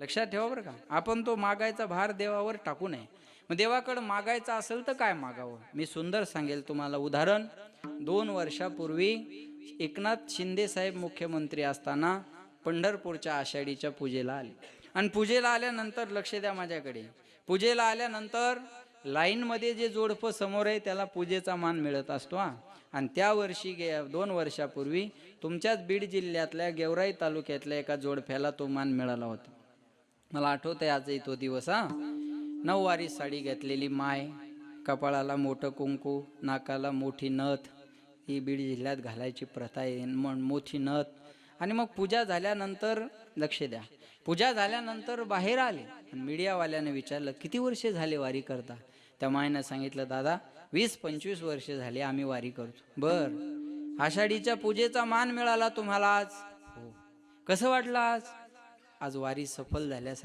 लक्षात ठेवा बरं का. आपण तो मागायचा भार देवावर टाकू नये. मग देवाकडं मागायचं असेल तर काय मागावं? मी सुंदर सांगेल तुम्हाला उदाहरण. दोन वर्षापूर्वी एकनाथ शिंदे साहेब मुख्यमंत्री असताना पंढरपूरच्या आषाढीच्या पूजेला आले. आणि पूजेला आल्यानंतर लक्ष द्या माझ्याकडे पूजेला आल्यानंतर लाईनमध्ये जे जोडपं समोर आहे त्याला पूजेचा मान मिळत असतो हा. आणि त्या वर्षी गे दोन वर्षापूर्वी तुमच्याच बीड जिल्ह्यातल्या गेवराई तालुक्यातल्या एका जोडप्याला तो मान मिळाला होता. मला आठवत आहे आजही तो दिवस हा. नऊवारी साडी घेतलेली माय कपाळाला मोठं कुंकू नाकाला मोठी नथ ही बीड जिल्ह्यात घालायची प्रथा आहे मग मोठी नथ. आणि मग पूजा झाल्यानंतर लक्ष द्या पूजा झाल्यानंतर बाहेर आले. मीडियावाल्याने विचारलं किती वर्षे झाले वारी करता? त्या मायनं सांगितलं दादा वीस पंचवीस वर्षे झाली आम्ही वारी करतो. बर आषाढीच्या पूजेचा मान मिळाला तुम्हाला आज? हो. कसं वाटलं आज? आज वारी सफल झाल्यासारखं